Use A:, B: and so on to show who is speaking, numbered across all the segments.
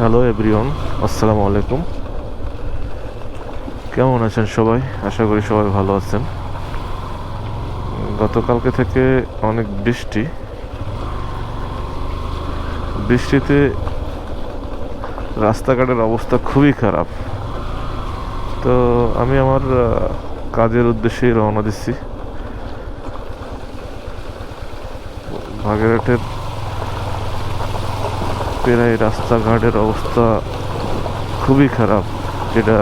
A: Hello everyone আসসালামু আলাইকুম। কেমন আছেন সবাই? আশা করি সবাই ভালো আছেন। গতকালকে থেকে অনেক বৃষ্টি। বৃষ্টিতে রাস্তাঘাটের অবস্থা খুবই খারাপ। তো আমি আমার কাজের উদ্দেশ্যেই রওনা দিচ্ছি। বাগেরহাটের প্রায় রাস্তাঘাটের অবস্থা খুবই খারাপ যেটা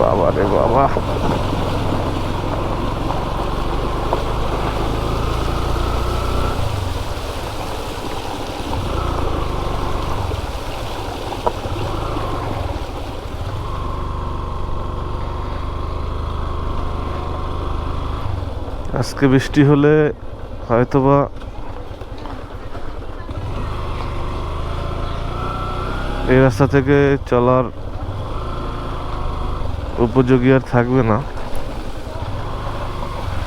A: বাবা রে বাবা। আজকে বৃষ্টি হলে হয়তোবা এই রাস্তা থেকে চলার উপযোগী আর থাকবে না।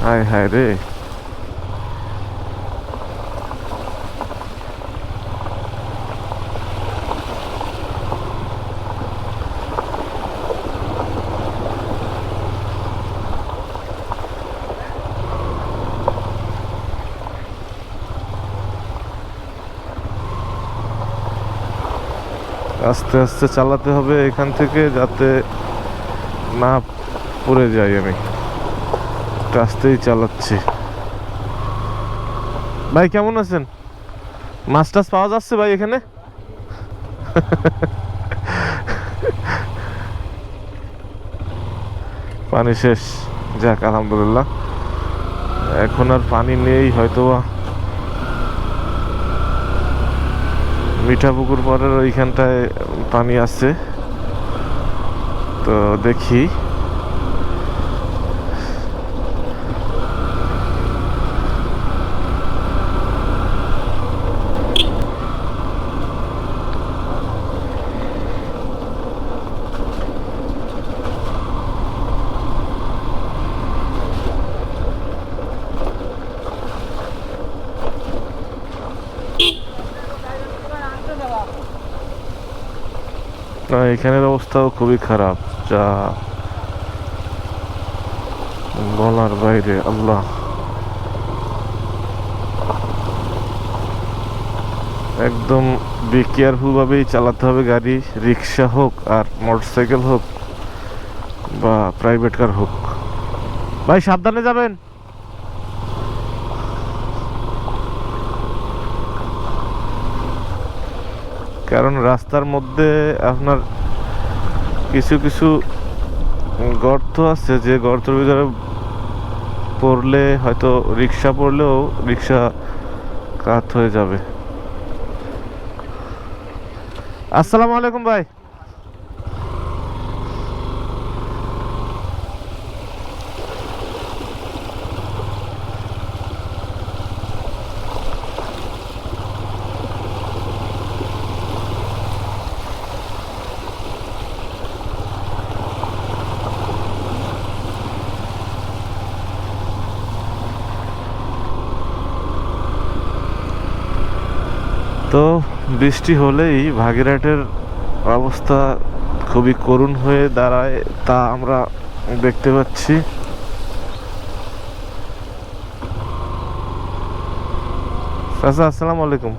A: হায় হায় রে। আস্তে আস্তে চালাতে হবে এখান থেকে যাতে না পড়ে যাই আমি। আস্তেই চালাচ্ছি। ভাই, কেমন আছেন? মাছ টাছ পাওয়া যাচ্ছে ভাই এখানে? পানি শেষ। যাক, আলহামদুলিল্লাহ। এখন আর পানি নেই, হয়তোবা। মিঠা পুকুর পরের ওইখানটায় পানি আছে তো দেখি। না এখানের অবস্থাও খুবই খারাপ, যা বলার বাইরে, আল্লাহ। একদম বি কেয়ারফুল ভাবেই চালাতে হবে গাড়ি, রিক্সা হোক আর মোটরসাইকেল হোক বা প্রাইভেট কার হোক। ভাই, সাবধানে যাবেন। কারণ রাস্তার মধ্যে আপনার কিছু কিছু গর্ত আছে, যে গর্তের ভিতরে পড়লে হয়তো রিক্সা পড়লেও রিক্সা কাত হয়ে যাবে। আসসালামু আলাইকুম ভাই। তো বৃষ্টি হলেই ভাগিরহাটের অবস্থা খুবই করুণ হয়ে দাঁড়ায়, তা আমরা দেখতে পাচ্ছি। চাচা, আসসালামু আলাইকুম।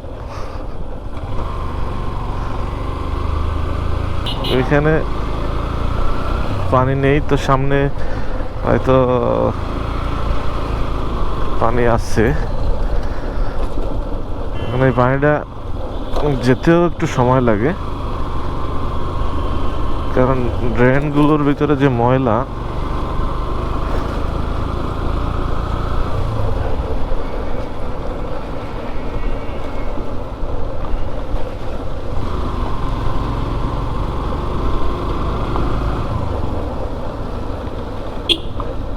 A: এখানে পানি নেই, তো সামনে হয়তো পানি আসছে। মানে পানিটা যেতেও একটু সময় লাগে। কারণ ড্রেনগুলোর ভিতরে যে ময়লা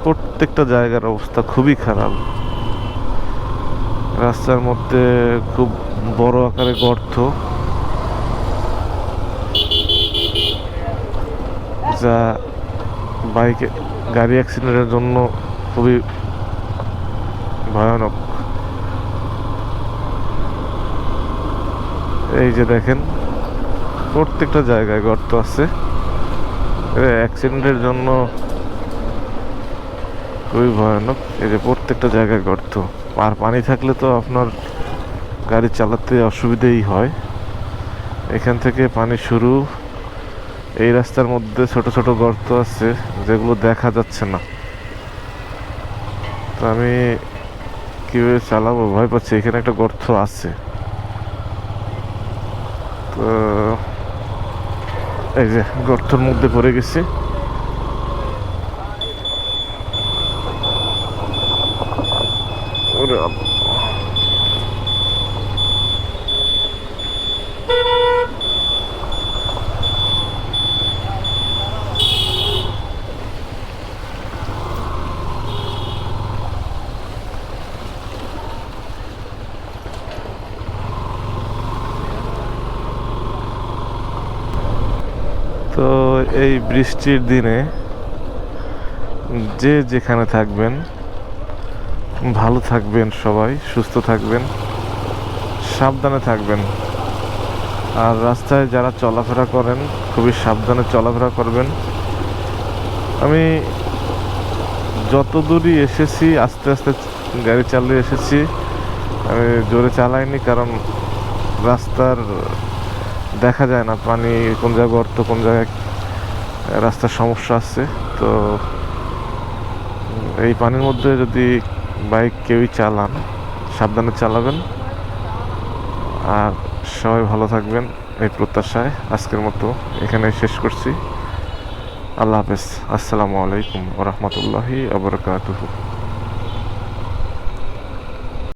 A: প্রত্যেকটা জায়গার অবস্থা খুবই খারাপ। রাস্তার মধ্যে খুব বড় আকারে গর্ত। যা বাইকে গাড়ি অ্যাক্সিডেন্টের জন্য খুবই ভয়ানক। এই যে দেখেন, প্রত্যেকটা জায়গায় গর্ত আছে। অ্যাক্সিডেন্টের জন্য খুবই ভয়ানক। এই যে প্রত্যেকটা জায়গায় গর্ত। আর পানি থাকলে তো আপনার গাড়ি চালাতে অসুবিধেই হয়। এখান থেকে পানি শুরু। এই রাস্তার মধ্যে ছোট ছোট গর্ত আছে, যেগুলো দেখা যাচ্ছে না। তো আমি কীভাবে চালাবো? ভয় পাচ্ছি, এখানে একটা গর্ত আছে। তো এই যে গর্তর মধ্যে পড়ে গেছি। ওরে। তো এই বৃষ্টির দিনে যে যেখানে থাকবেন ভালো থাকবেন সবাই, সুস্থ থাকবেন, সাবধানে থাকবেন। আর রাস্তায় যারা চলাফেরা করেন, খুবই সাবধানে চলাফেরা করবেন। আমি যত দূরই এসেছি, আস্তে আস্তে গাড়ি চালিয়ে এসেছি, আমি জোরে চালাইনি কারণ রাস্তার দেখা যায় না, পানি কোন জায়গায় গর্ত, কোন জায়গায় রাস্তার সমস্যা আছে। তো এই পানির মধ্যে যদি বাইক কেউই চালান, সাবধানে চালাবেন। আর সবাই ভালো থাকবেন এই প্রত্যাশায়। আজকের মতো এখানে শেষ করছি। আল্লাহ হাফেজ। আসসালামু আলাইকুম ওরহমতুল্লাহি আবরকাতুহু